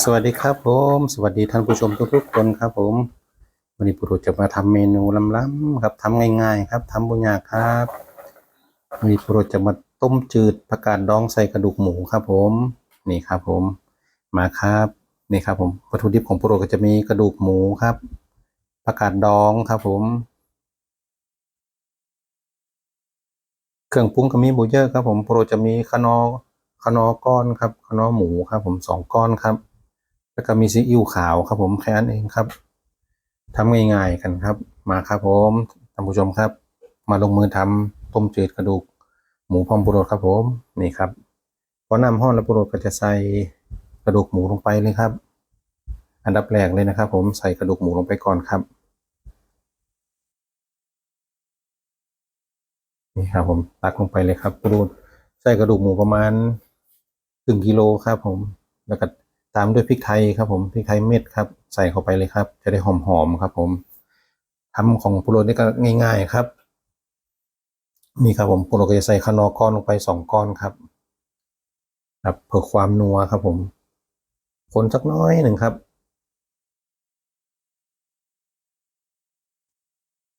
สวัสดีครับผม สวัสดีท่านผู้ชมทุกๆคนครับ ผม วันนี้ปุรุจะมาทำเมนูล้ำๆครับทำง่ายๆ ครับทำบุญยากครับวันนี้ปุรุจะมาต้มจืดผักกาดดองใส่กระดูกหมูครับ ผมนี่ครับ ผมมาครับนี่ครับ ผมวัตถุดิบของปุรุก็จะมีกระดูกหมูครับผักกาดดองครับ ผม เครื่องปรุงก็มีหมูเยอะครับ ผมโปรจะมีขนอ ขนอก้อนครับขนอหมูครับ ผมสองก้อนครับ แล้วก็มีซีอิ๊วขาวครับ ผมแค่นั้นเองครับทำง่ายๆกันครับ มาครับผมท่านผู้ชมครับ มาลงมือทำต้มจืดกระดูก หมูพร้อมปุรสครับผมนี่ครับพอน้ำห้อนแล้วปุรสก็จะใส่กระดูกหมูลงไปเลยครับ อันดับแรกเลยนะครับ ผมใส่กระดูกหมูลงไปก่อนครับนี่ครับผมตักลงไปเลยครับกระดูกใส่กระดูกหมูประมาณ ครึ่งกิโลครับผม แล้วก็ตามด้วยพริกไทยครับผม พริกไทยเม็ดครับ ใส่เข้าไปเลยครับ จะได้หอมๆครับ ผมทำของปุโรนี่ก็ง่าย ๆครับ นี่ครับผมปุโรก็จะใส่ขนอก้อนลงไปสองก้อนครับครับเพื่อความนัวครับ ผม คนสักน้อยหนึ่งครับ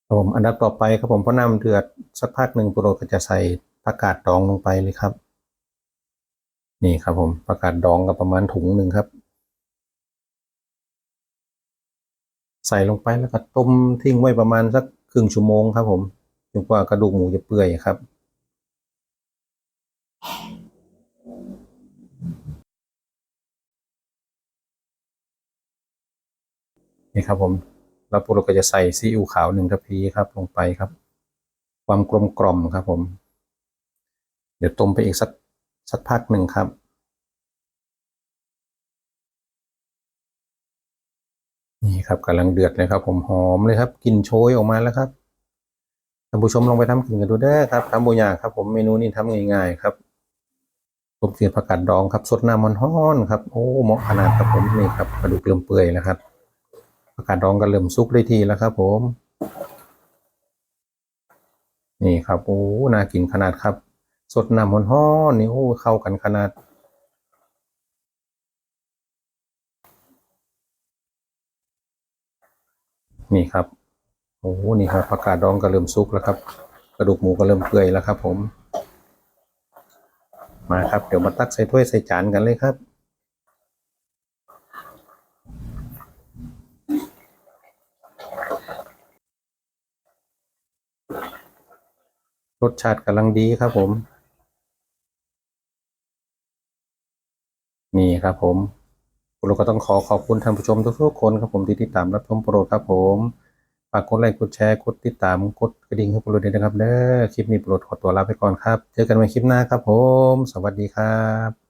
ครับผมอันดับต่อไปครับผมพอน้ำเดือดสักพักหนึ่งปุโรก็จะใส่ผักกาดดองลงไปเลยครับ นี่ครับผมผักกาดดองกับประมาณถุงหนึ่งครับ ใส่ลงไปแล้วก็ต้มทิ้งไว้ประมาณสักครึ่งชั่วโมงครับผมจนกว่ากระดูกหมูจะเปื่อยครับนี่ครับผมแล้วปุโรก็จะใส่ซีอิ๊วขาวหนึ่งทัพพีครับลงไปครับ ความกลมกล่อมครับผม เดี๋ยวต้มไปอีกสัก สักพักหนึ่งครับ นี่ครับกำลังเดือดเลยครับ ผมหอมเลยครับกลิ่นโชยออกมาแล้วครับท่านผู้ชมลองไปทำกินกันดูได้ครับทำบุญยาครับ ผมเมนูนี้ทำง่ายๆครับต้มเกลือผักกาดดองครับสดน้ำมันฮ้อนครับโอ้เหมาะขนาดครับผมนี่ครับกระดูกเริ่มเปื่อยแล้วครับผักกาดดองก็เริ่มสุกได้ทีแล้วครับ ผม นี่ครับโอ้น่ากินขนาดครับ สดน้ำมันฮ้อนนี่โอ้เข้ากันขนาด นี่ครับโอ้โหนี่ครับผักกาดดองก็เริ่มสุกแล้วครับ กระดูกหมูก็เริ่มเปื่อยแล้วครับ ผม มาครับเดี๋ยวมาตักใส่ถ้วยใส่จานกันเลยครับรสชาติกำลังดีครับผม นี่ครับผมเราก็ต้องขอขอบคุณท่านผู้ชมทุกๆคนครับผมที่ติดตามรับชมโปรดครับผมฝากกดไลค์กดแชร์กดติดตามกดกระดิ่งให้โปรดด้วยนะครับเด้อคลิปนี้โปรดขอตัวลาไปก่อนครับ เจอกันใหม่คลิปหน้าครับผม สวัสดีครับ